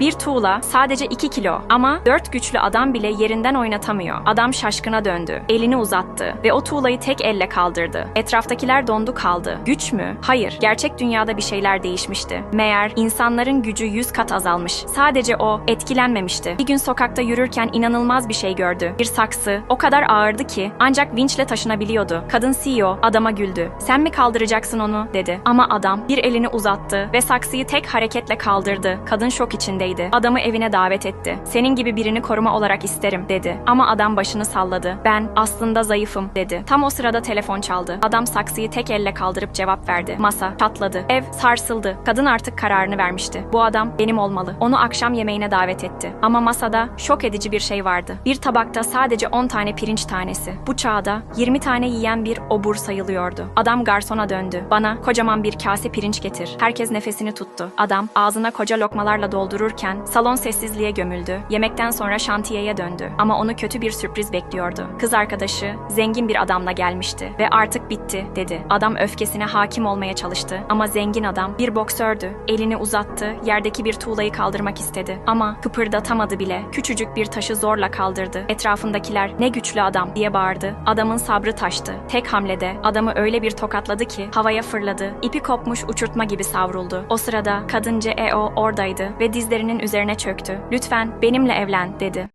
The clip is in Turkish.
Bir tuğla sadece 2 kilo ama 4 güçlü adam bile yerinden oynatamıyor. Adam şaşkına döndü. Elini uzattı ve o tuğlayı tek elle kaldırdı. Etraftakiler dondu kaldı. Güç mü? Hayır. Gerçek dünyada bir şeyler değişmişti. Meğer insanların gücü 100 kat azalmış. Sadece o etkilenmemişti. Bir gün sokakta yürürken inanılmaz bir şey gördü. Bir saksı o kadar ağırdı ki ancak vinçle taşınabiliyordu. Kadın CEO adama güldü. Sen mi kaldıracaksın onu dedi. Ama adam bir elini uzattı ve saksıyı tek hareketle kaldırdı. Kadın şok içindeydi. Adamı evine davet etti. Senin gibi birini koruma olarak isterim dedi. Ama adam başını salladı. Ben aslında zayıfım dedi. Tam o sırada telefon çaldı. Adam saksıyı tek elle kaldırıp cevap verdi. Masa çatladı. Ev sarsıldı. Kadın artık kararını vermişti. Bu adam benim olmalı. Onu akşam yemeğine davet etti. Ama masada şok edici bir şey vardı. Bir tabakta sadece 10 tane pirinç tanesi. Bu çağda 20 tane yiyen bir obur sayılıyordu. Adam garsona döndü. Bana kocaman bir kase pirinç getir. Herkes nefesini tuttu. Adam ağzına koca lokmalarla doldururken salon sessizliğe gömüldü. Yemekten sonra şantiyeye döndü. Ama onu kötü bir sürpriz bekliyordu. Kız arkadaşı zengin bir adamla gelmişti ve artık bitti dedi. Adam öfkesine hakim olmaya çalıştı ama zengin adam bir boksördü. Elini uzattı, yerdeki bir tuğlayı kaldırmak istedi ama kıpırdatamadı bile. Küçücük bir taşı zorla kaldırdı. Etrafındakiler ne güçlü adam diye bağırdı. Adamın sabrı taştı. Tek hamlede adamı öyle bir tokatladı ki havaya fırladı. İpi kopmuş uçurtma gibi savruldu. O sırada kadın CEO oradaydı ve üzerine çöktü. Lütfen benimle evlen dedi.